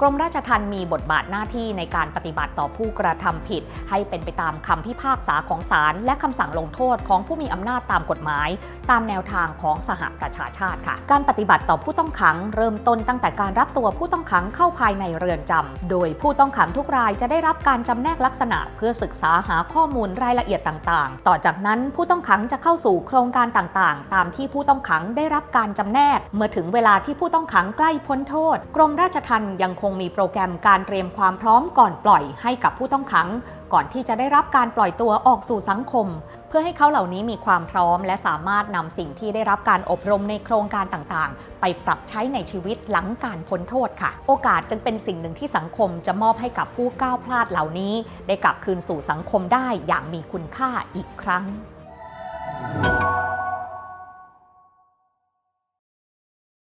กรมราชทัณฑ์มีบทบาทหน้าที่ในการปฏิบัติต่อผู้กระทำผิด ให้เป็นไปตามคำพิพากษาของศาลและคำสั่งลงโทษของผู้มีอำนาจตามกฎหมาย ตามแนวทางของสหประชาชาติค่ะ การปฏิบัติต่อผู้ต้องขัง เริ่มต้นตั้งแต่การรับตัวผู้ต้องขังเข้าภายในเรือนจำโดยผู้ต้องขังทุกรายจะได้รับการจำแนกลักษณะ เพื่อศึกษาหาข้อมูลรายละเอียดต่างๆ ต่อจากนั้นผู้ต้องขังจะเข้าสู่โครงการต่างๆ ตามที่ผู้ต้องขังได้รับการจำแนก เมื่อถึงเวลาที่ผู้ต้องขังใกล้พ้นโทษ กรมราชทัณฑ์ยังคงมีโปรแกรมการเตรียมความพร้อมก่อนปล่อยให้กับผู้ต้องขัง ก่อนที่จะได้รับการปล่อยตัวออกสู่สังคม เพื่อให้เขาเหล่านี้มีความพร้อม และสามารถนำสิ่งที่ได้รับการอบรมในโครงการต่างๆ ไปปรับใช้ในชีวิตหลังการพ้นโทษค่ะ โอกาสจึงเป็นสิ่งหนึ่งที่สังคมจะมอบให้กับผู้ก้าวพลาดเหล่านี้ ได้กลับคืนสู่สังคมได้อย่างมีคุณค่าอีกครั้ง